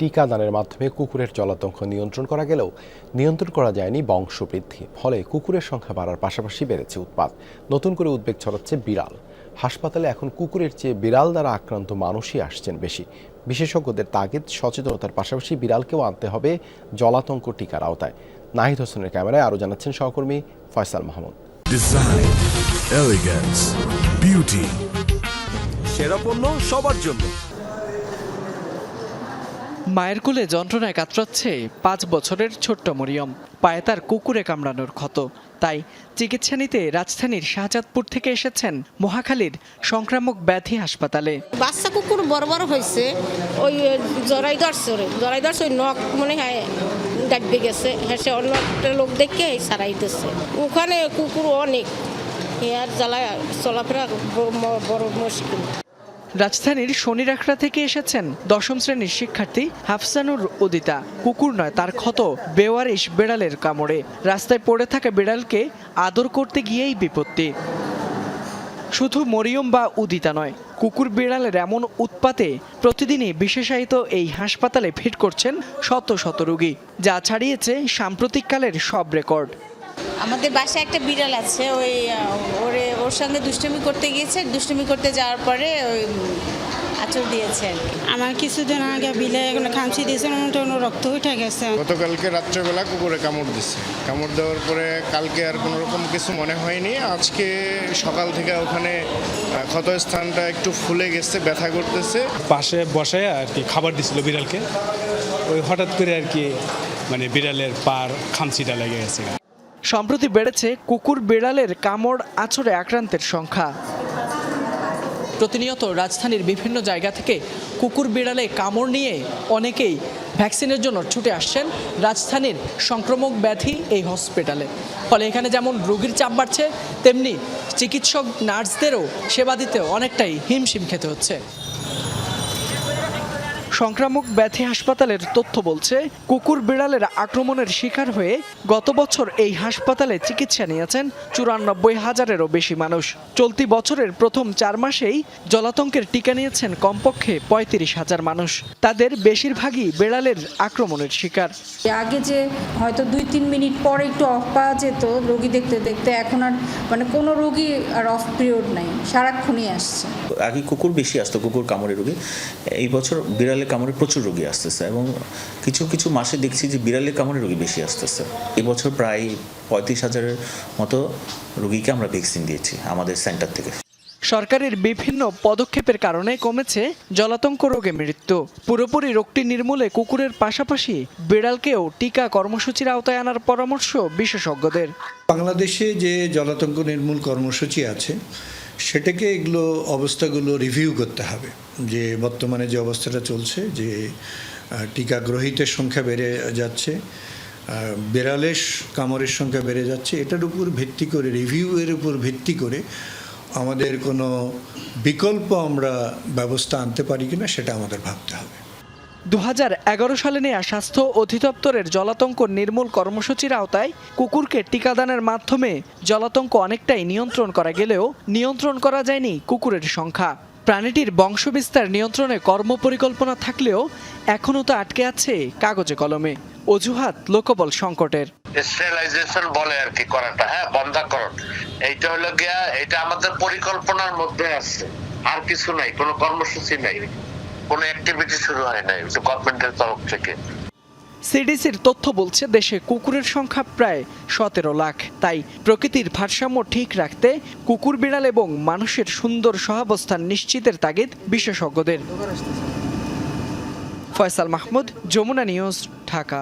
টিকাদানের মাধ্যমে কুকুরের জলাতঙ্ক নিয়ন্ত্রণ করা গেলেও নিয়ন্ত্রণ করা যায়নি বংশবৃদ্ধি। ফলে কুকুরের সংখ্যা বাড়ার পাশাপাশি বেড়েছে উৎপাত। নতুন করে উদ্বেগ ছড়াচ্ছে বিড়াল। হাসপাতালে এখন কুকুরের চেয়ে বিড়াল দ্বারা আক্রান্ত মানুষই আসছেন বেশি। বিশেষজ্ঞদের তাগিদ সচেতনতার পাশাপাশি বিড়ালকেও আনতে হবে জলাতঙ্ক টিকার আওতায়। নাহিদ হোসেনের ক্যামেরায় আরও জানাচ্ছেন সহকর্মী ফয়সাল মাহমুদ. সেরা পণ্য সবার জন্য। মায়ের কোলে যন্ত্রণায় কাতরাচ্ছে পাঁচ বছরের ছোট্ট মরিয়ম। পায়ে তার কুকুরে কামড়ানোর ক্ষত। তাই চিকিৎসা নিতে রাজধানীর শাহজাদপুর থেকে এসেছেন মহাখালীর সংক্রামক ব্যাধি হাসপাতালে। বাচ্চা কুকুর বড় হয়েছে, ওই জরাই ওরে। জরাই ধরছে, ওই নখ মনে হয় ডাকবে গেছে। হ্যাঁ সে অন্য একটা লোক দেখে সারাইতেছে। ওখানে কুকুর অনেক। আর জ্বালায় চলাফেরা বড় মুশকিল। রাজধানীর শনিরাখড়া থেকে এসেছেন দশম শ্রেণির শিক্ষার্থী হাফসানুর উদিতা। কুকুর নয়, তার ক্ষত। বেওয়ারিশ বিড়ালের কামড়ে। রাস্তায় পড়ে থাকা বিড়ালকে আদর করতে গিয়েই বিপত্তি। শুধু মরিয়ম বা উদিতা নয়, কুকুর বিড়ালের এমন উৎপাতে প্রতিদিনই বিশেষায়িত এই হাসপাতালে ভিড় করছেন শত শত রোগী, যা ছাড়িয়েছে সাম্প্রতিককালের সব রেকর্ড। আমাদের বাসায় একটা বিড়াল আছে ওই ওরে ওর সঙ্গে দুষ্টুমি করতে গিয়েছে দুষ্টুমি করতে যাওয়ার পরে ওই আঁচড় দিয়েছে আর কি। আমার কিছুদিন আগে বিলে এগুলো খামচি দিয়েছে ওটা কোনো রক্ত উঠে গেছে। গতকালকে রাত্রেবেলা কুকুরে কামড় দিচ্ছে কামড় দেওয়ার পরে কালকে আর কোনো রকম কিছু মনে হয়নি। আজকে সকাল থেকে ওখানে ক্ষতস্থানটা একটু ফুলে গেছে ব্যথা করতেছে। পাশে বসে আর কি খাবার দিছিল বিড়ালকে। ওই হঠাৎ করে আর কি মানে বিড়ালের পার খামচিটা লেগে গেছে। সম্প্রতি বেড়েছে কুকুর বিড়ালের কামড় আছড়ে আক্রান্তের সংখ্যা। প্রতিনিয়ত রাজধানীর বিভিন্ন জায়গা থেকে কুকুর বিড়ালে কামড় নিয়ে অনেকেই ভ্যাকসিনের জন্য ছুটে আসছেন রাজধানীর সংক্রমক ব্যাধি এই হসপিটালে। ফলে এখানে যেমন রোগীর চাপ বাড়ছে, তেমনি চিকিৎসক, নার্সদেরও সেবা দিতেও অনেকটাই হিমশিম খেতে হচ্ছে। সংক্রামক ব্যাধি হাসপাতালের তথ্য বলছে কুকুর বিড়ালের আক্রমণের শিকার হয়ে গত বছর এই হাসপাতালে চিকিৎসা নিয়েছেন চুরানব্বই হাজারেরও বেশি মানুষ। চলতি বছরের প্রথম চার মাসেই জলাতঙ্কের টিকা নিয়েছেন কমপক্ষে পঁয়ত্রিশ হাজার মানুষ। তাদের বেশিরভাগই বিড়ালের আক্রমণের শিকার। আগে যে হয়তো দুই তিন মিনিট পরে একটু অফ পাওয়া যেত রোগী দেখতে দেখতে এখন আর মানে কোনো রোগী আর অফ পিরিয়ড নাই সারাক্ষণই আসছে। আগে কুকুর বেশি আসতো কুকুর কামড়ে রোগী। এই বছর বিড়ালের কামড়ে প্রচুর রোগী আসতেছে এবং কিছু কিছু মাসে দেখছি যে বিড়ালের কামড়ে রোগী বেশি আসতেছে। এবছর প্রায় পঁয়ত্রিশ হাজারের মতো রোগীকে আমরা ভ্যাকসিন দিয়েছি আমাদের সেন্টার থেকে। সরকারের বিভিন্ন পদক্ষেপের কারণে কমেছে জলাতঙ্ক রোগে মৃত্যু। পুরোপুরি রোগটি নির্মূলে কুকুরের পাশাপাশি বিড়ালকেও টিকা কর্মসূচির আওতায় আনার পরামর্শ বিশেষজ্ঞদের। বাংলাদেশে যে জলাতঙ্ক নির্মূল কর্মসূচি আছে সেটাকে এগুলো অবস্থাগুলো রিভিউ করতে হবে। যে বর্তমানে যে অবস্থাটা চলছে, যে টিকা গ্রহীতের সংখ্যা বেড়ে যাচ্ছে বেড়ালের কামড়ের সংখ্যা বেড়ে যাচ্ছে, এটার উপর ভিত্তি করে রিভিউয়ের উপর ভিত্তি করে আমাদের কোনো বিকল্প আমরা ব্যবস্থা আনতে পারি কিনা সেটা আমাদের ভাবতে হবে। দু সালে নেয়া স্বাস্থ্য অধিদপ্তরের জলাতঙ্ক নির্মূল কর্মসূচির আওতায় কুকুরকে টিকাদানের মাধ্যমে জলাতঙ্ক অনেকটাই নিয়ন্ত্রণ করা গেলেও নিয়ন্ত্রণ করা যায়নি কুকুরের সংখ্যা। প্রাণীটির বংশবিস্তার নিয়ন্ত্রণে কর্মপরিকল্পনা থাকলেও এখনও তো আটকে আছে কাগজে কলমে। অজুহাত লোকবল সংকটের। স্টেলাইজেশন বলে আর কি করাটা হ্যাঁ বন্ধাকরণ। এইটা হলো গিয়া এটা আমাদের পরিকল্পনার মধ্যে আছে। আর কিছু নাই, কোনো কর্মসূচি নাই। কোনো অ্যাক্টিভিটি শুরু হয় নাই গভর্নমেন্টের তরফ থেকে। সিডিসির তথ্য বলছে, দেশে কুকুরের সংখ্যা প্রায় সতেরো লাখ। তাই প্রকৃতির ভারসাম্য ঠিক রাখতে কুকুর বিড়াল এবং মানুষের সুন্দর সহাবস্থান নিশ্চিতের তাগিদ বিশেষজ্ঞদের। ফয়সাল মাহমুদ, যমুনা নিউজ, ঢাকা।